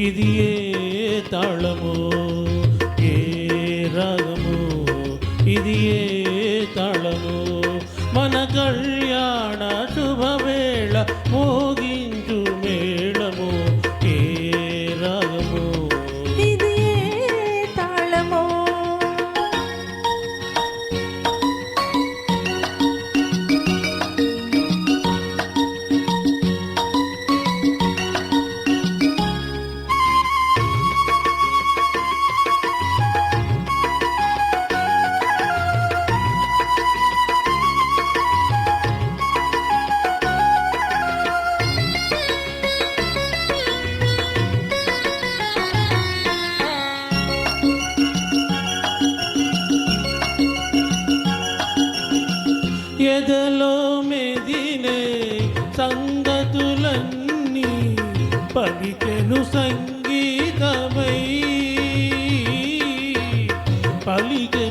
ఇది ఏ తాళము? ఏ రాగము? ఇది ఏ తాళము? మన కళ్యాణ శుభవేళ మోగ ఎదలో మెదినే సంగతులన్నీ పలికెను సంగీతమై. పలికెను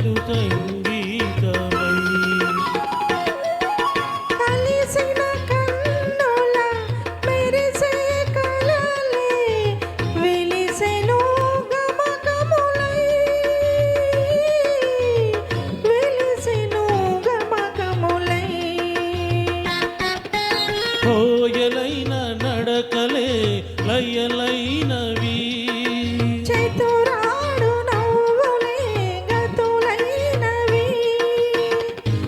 లయలైనవి. చతురాడు నవ్వులే గతులైనవి.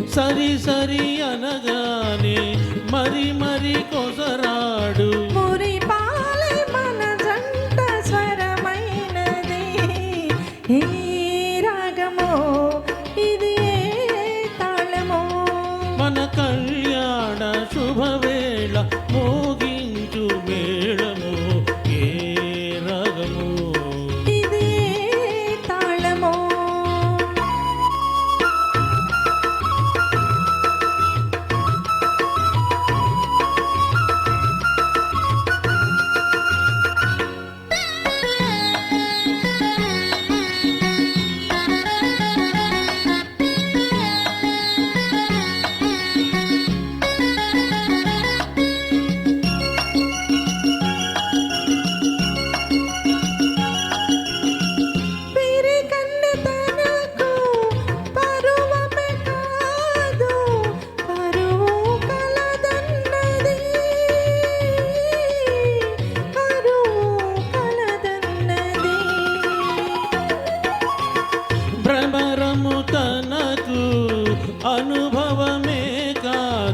సరి సరి అనగానే మరి మరి కొసరాడు. మురి పాలే మన జంట స్వరమైనది. ఈ రాగమో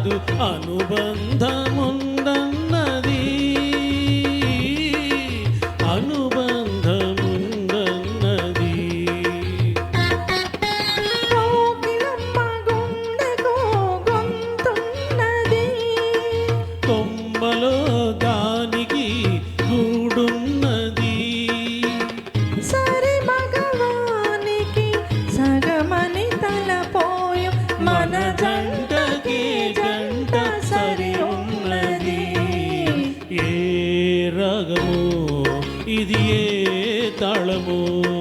కాదు అనుబంధముందన్నది ராகமோ இது ஏ தாளமோ.